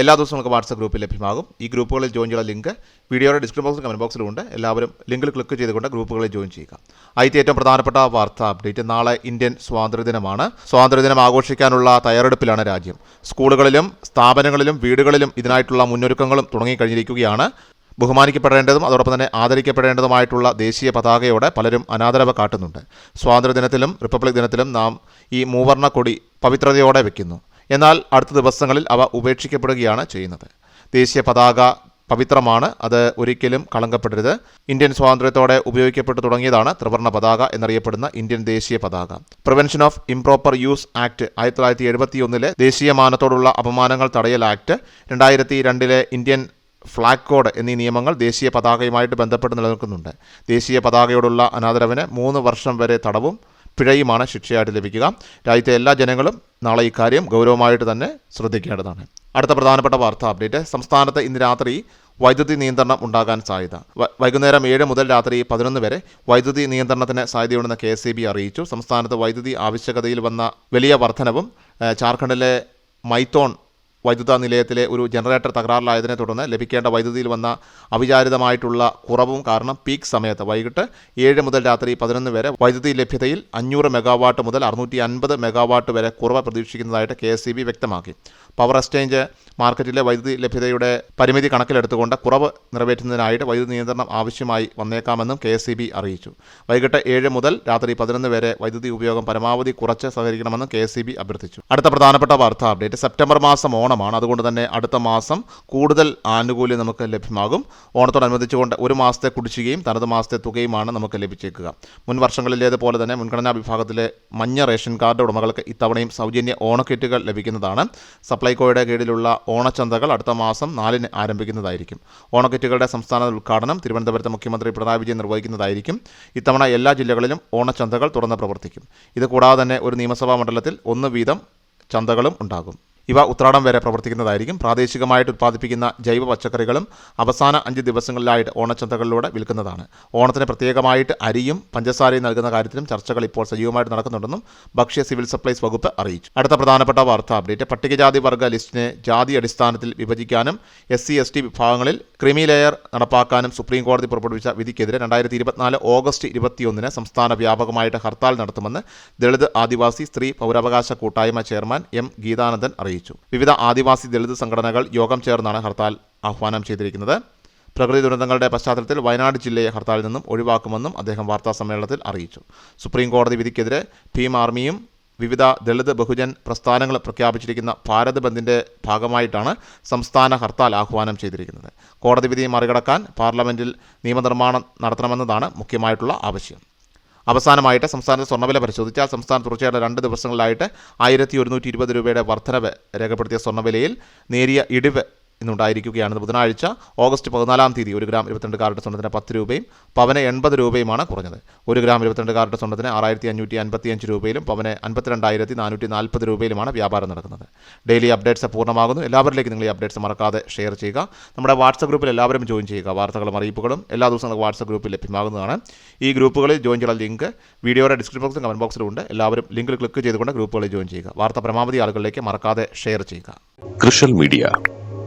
എല്ലാ ദിവസവും നമുക്ക് വാട്സപ്പ് ഗ്രൂപ്പിൽ ലഭ്യമാകും. ഈ ഗ്രൂപ്പുകളിൽ ജോയിൻ ചെയ്യുന്ന ലിങ്ക് വീഡിയോയുടെ ഡിസ്ക്രിപ്ഷൻ ബോക്സിലും കമന്റ് ബോക്സിലും ഉണ്ട്. എല്ലാവരും ലിങ്കിൽ ക്ലിക്ക് ചെയ്തുകൊണ്ട് ഗ്രൂപ്പുകളിൽ ജോയിൻ ചെയ്യുക. ആദ്യത്തെ ഏറ്റവും പ്രധാനപ്പെട്ട വാർത്ത അപ്ഡേറ്റ് നാളെ ഇന്ത്യൻ സ്വാതന്ത്ര്യദിനമാണ് സ്വാതന്ത്ര്യദിനം ആഘോഷിക്കാനുള്ള തയ്യാറെടുപ്പിലാണ് രാജ്യം. സ്കൂളുകളിലും സ്ഥാപനങ്ങളിലും വീടുകളിലും ഇതിനായിട്ടുള്ള മുന്നൊരുക്കങ്ങളും തുടങ്ങിക്കഴിഞ്ഞിരിക്കുകയാണ്. ബഹുമാനിക്കപ്പെടേണ്ടതും അതോടൊപ്പം തന്നെ ആദരിക്കപ്പെടേണ്ടതുമായിട്ടുള്ള ദേശീയ പതാകയോടെ പലരും അനാദരവ് കാട്ടുന്നുണ്ട്. സ്വാതന്ത്ര്യദിനത്തിലും റിപ്പബ്ലിക് ദിനത്തിലും നാം ഈ മൂവർണ കൊടി പവിത്രതയോടെ വെക്കുന്നു. എന്നാൽ അടുത്ത ദിവസങ്ങളിൽ അവ ഉപേക്ഷിക്കപ്പെടുകയാണ് ചെയ്യുന്നത്. ദേശീയ പതാക പവിത്രമാണ്. അത് ഒരിക്കലും കളങ്കപ്പെടരുത്. ഇന്ത്യൻ സ്വാതന്ത്ര്യത്തോടെ ഉപയോഗിക്കപ്പെട്ടു തുടങ്ങിയതാണ് ത്രിവർണ പതാക എന്നറിയപ്പെടുന്ന ഇന്ത്യൻ ദേശീയ പതാക. Prevention of improper use act ആയിരത്തി തൊള്ളായിരത്തി എഴുപത്തിയൊന്നിലെ ദേശീയ മാനത്തോടുള്ള അപമാനങ്ങൾ തടയൽ ആക്ട് രണ്ടായിരത്തി രണ്ടിലെ ഇന്ത്യൻ ഫ്ലാഗ് കോഡ് എന്നീ നിയമങ്ങൾ ദേശീയ പതാകയുമായിട്ട് ബന്ധപ്പെട്ട് നിലനിൽക്കുന്നുണ്ട്. ദേശീയ പതാകയോടുള്ള അനാദരവിന് മൂന്ന് വർഷം വരെ തടവും പിഴയുമാണ് ശിക്ഷയായിട്ട് ലഭിക്കുക. രാജ്യത്തെ എല്ലാ ജനങ്ങളും നാളെ ഇക്കാര്യം ഗൗരവമായിട്ട് തന്നെ ശ്രദ്ധിക്കേണ്ടതാണ്. അടുത്ത പ്രധാനപ്പെട്ട വാർത്താ അപ്ഡേറ്റ്. സംസ്ഥാനത്ത് ഇന്ന് രാത്രി വൈദ്യുതി നിയന്ത്രണം ഉണ്ടാകാൻ സാധ്യത. വൈകുന്നേരം ഏഴ് മുതൽ രാത്രി പതിനൊന്ന് വരെ വൈദ്യുതി നിയന്ത്രണത്തിന് സാധ്യതയുണ്ടെന്ന് കെ എസ് അറിയിച്ചു. സംസ്ഥാനത്ത് വൈദ്യുതി ആവശ്യകതയിൽ വന്ന വലിയ വർധനവും ജാർഖണ്ഡിലെ മൈത്തോൺ വൈദ്യുത നിലയത്തിലെ ഒരു ജനറേറ്റർ തകരാറിലായതിനെ തുടർന്ന് ലഭിക്കേണ്ട വൈദ്യുതിയിൽ വന്ന അവിചാരിതമായിട്ടുള്ള കുറവും കാരണം പീക്ക് സമയത്ത് വൈകിട്ട് ഏഴ് മുതൽ രാത്രി പതിനൊന്ന് വരെ വൈദ്യുതി ലഭ്യതയിൽ അഞ്ഞൂറ് മെഗാവാട്ട് മുതൽ അറുന്നൂറ്റി അൻപത് മെഗാവാട്ട് വരെ കുറവ് പ്രതീക്ഷിക്കുന്നതായിട്ട് കെ എസ് വ്യക്തമാക്കി. പവർ എക്സ്ചേഞ്ച് മാർക്കറ്റിലെ വൈദ്യുതി ലഭ്യതയുടെ പരിമിതി കണക്കിലെടുത്തുകൊണ്ട് കുറവ് നിറവേറ്റുന്നതിനായിട്ട് വൈദ്യുതി നിയന്ത്രണം ആവശ്യമായി വന്നേക്കാമെന്നും കെ അറിയിച്ചു. വൈകിട്ട് ഏഴ് മുതൽ രാത്രി പതിനൊന്ന് വരെ വൈദ്യുതി ഉപയോഗം പരമാവധി കുറച്ച് സഹകരിക്കണമെന്നും കെ അഭ്യർത്ഥിച്ചു. അടുത്ത പ്രധാനപ്പെട്ട വാർത്താ അപ്ഡേറ്റ്. സെപ്റ്റംബർ മാസം ഓണമാണ് അതുകൊണ്ട് തന്നെ അടുത്ത മാസം കൂടുതൽ ആനുകൂല്യം നമുക്ക് ലഭ്യമാകും. ഓണത്തോടനുബന്ധിച്ചുകൊണ്ട് ഒരു മാസത്തെ കുടിശ്ശികയും തനത് മാസത്തെ തുകയുമാണ് നമുക്ക് ലഭിച്ചേക്കുക. മുൻ വർഷങ്ങളിലേതുപോലെ തന്നെ മുൻഗണനാ വിഭാഗത്തിലെ മഞ്ഞ റേഷൻ കാർഡ് ഉടമകൾക്ക് ഇത്തവണയും സൗജന്യ ഓണക്കിറ്റുകൾ ലഭിക്കുന്നതാണ്. സപ്ലൈകോയുടെ കീഴിലുള്ള ഓണച്ചന്തകൾ അടുത്ത മാസം നാലിന് ആരംഭിക്കുന്നതായിരിക്കും. ഓണക്കിറ്റുകളുടെ സംസ്ഥാന ഉദ്ഘാടനം തിരുവനന്തപുരത്ത് മുഖ്യമന്ത്രി പിണറായി വിജയൻ നിർവഹിക്കുന്നതായിരിക്കും. ഇത്തവണ എല്ലാ ജില്ലകളിലും ഓണച്ചന്തകൾ തുറന്ന് പ്രവർത്തിക്കും. ഇത് കൂടാതെ തന്നെ ഒരു നിയമസഭാ മണ്ഡലത്തിൽ ഒന്ന് വീതം ചന്തകളും ഉണ്ടാകും. ഇവ ഉത്രാടം വരെ പ്രവർത്തിക്കുന്നതായിരിക്കും. പ്രാദേശികമായിട്ട് ഉത്പാദിപ്പിക്കുന്ന ജൈവ പച്ചക്കറികളും അവസാന അഞ്ച് ദിവസങ്ങളിലായിട്ട് ഓണച്ചന്തകളിലൂടെ വിൽക്കുന്നതാണ്. ഓണത്തിന് പ്രത്യേകമായിട്ട് അരിയും പഞ്ചസാരയും നൽകുന്ന കാര്യത്തിലും ചർച്ചകൾ ഇപ്പോൾ സജീവമായിട്ട് നടക്കുന്നുണ്ടെന്നും ഭക്ഷ്യ സിവിൽ സപ്ലൈസ് വകുപ്പ് അറിയിച്ചു. അടുത്ത പ്രധാനപ്പെട്ട വാർത്താ അപ്ഡേറ്റ്. പട്ടികജാതി വർഗ ലിസ്റ്റിനെ ജാതി അടിസ്ഥാനത്തിൽ വിഭജിക്കാനും എസ് സി എസ് ടി വിഭാഗങ്ങളിൽ ക്രിമി ലെയർ നടപ്പാക്കാനും സുപ്രീം കോടതി പുറപ്പെടുവിച്ച വിധിക്കെതിരെ രണ്ടായിരത്തി ഇരുപത്തിനാല് ഓഗസ്റ്റ് ഇരുപത്തിയൊന്നിന് സംസ്ഥാന വ്യാപകമായിട്ട് ഹർത്താൽ നടത്തുമെന്ന് ദളിത് ആദിവാസി സ്ത്രീ പൗരാവകാശ കൂട്ടായ്മ ചെയർമാൻ എം ഗീതാനന്ദൻ അറിയിച്ചു. വിവിധ ആദിവാസി ദളിത് സംഘടനകൾ യോഗം ചേർന്നാണ് ഹർത്താൽ ആഹ്വാനം ചെയ്തിരിക്കുന്നത്. പ്രകൃതി ദുരന്തങ്ങളുടെ പശ്ചാത്തലത്തിൽ വയനാട് ജില്ലയെ ഹർത്താലിൽ നിന്നും ഒഴിവാക്കുമെന്നും അദ്ദേഹം വാർത്താ സമ്മേളനത്തിൽ അറിയിച്ചു. സുപ്രീം കോടതി വിധിക്കെതിരെ ഭീം ആർമിയും വിവിധ ദളിത് ബഹുജൻ പ്രസ്ഥാനങ്ങൾ പ്രഖ്യാപിച്ചിരിക്കുന്ന ഭാരത് ബന്ദിന്റെ ഭാഗമായിട്ടാണ് സംസ്ഥാന ഹർത്താൽ ആഹ്വാനം ചെയ്തിരിക്കുന്നത്. കോടതി വിധി മറികടക്കാൻ പാർലമെന്റിൽ നിയമനിർമ്മാണം നടത്തണമെന്നതാണ് മുഖ്യമായിട്ടുള്ള ആവശ്യം. അവസാനമായിട്ട് സംസ്ഥാനത്ത് സ്വർണവില പരിശോധിച്ചാൽ സംസ്ഥാനത്ത് തുടർച്ചയായിട്ട് രണ്ട് ദിവസങ്ങളിലായിട്ട് ആയിരത്തി ഒരുന്നൂറ്റി ഇരുപത് രൂപയുടെ വർധനവ് രേഖപ്പെടുത്തിയ സ്വർണവിലയിൽ നേരിയ ഇടിവ് ഇന്നുണ്ടായിരിക്കുകയാണ്. ബുധനാഴ്ച ഓഗസ്റ്റ് പതിനാലാം തീയതി ഒരു ഗ്രാം ഇരുപത്തിരണ്ട് കാരറ്റ് സ്വർണത്തിന് പത്ത് രൂപയും പവന് എൺപത് രൂപയുമാണ് കുറഞ്ഞത്. ഒരു ഗ്രാം ഇരുപത്തിരണ്ട് കാരറ്റ് സ്വർണത്തിന് ആറായിരത്തി അഞ്ഞൂറ്റി അൻപത്തിയഞ്ച് രൂപയിലും പവന് അൻപത്തിരണ്ടായിരത്തി നാനൂറ്റി നാൽപ്പത് രൂപയിലുമാണ് വ്യാപാരം നടക്കുന്നത്. ഡെയിലി അപ്ഡേറ്റ്സ് പൂർണമാകുന്നു. എല്ലാവരിലേക്കും നിങ്ങൾ ഈ അപ്ഡേറ്റ്സ് മറക്കാതെ ഷെയർ ചെയ്യുക. നമ്മുടെ വാട്സപ്പ് ഗ്രൂപ്പിൽ എല്ലാവരും ജോയിൻ ചെയ്യുക. വാർത്തകളും അറിയിപ്പുകളും എല്ലാ ദിവസവും നമുക്ക് വാട്സപ്പ് ഗ്രൂപ്പിൽ ലഭ്യമാകുന്നതാണ്. ഈ ഗ്രൂപ്പുകളിൽ ജോയിൻ ചെയ്യാൻ ലിങ്ക് വീഡിയോയുടെ ഡിസ്ക്രിപ്ഷൻ ബോക്സിലും കമന്റ് ബോക്സിലും ഉണ്ട്. എല്ലാവരും ലിങ്കിൽ ക്ലിക്ക് ചെയ്തുകൊണ്ട് ഗ്രൂപ്പുകളിൽ ജോയിൻ ചെയ്യുക. വാർത്ത പരമാവധി ആളുകളിലേക്ക് മറക്കാതെ ഷെയർ ചെയ്യുക. കൃഷൽ മീഡിയ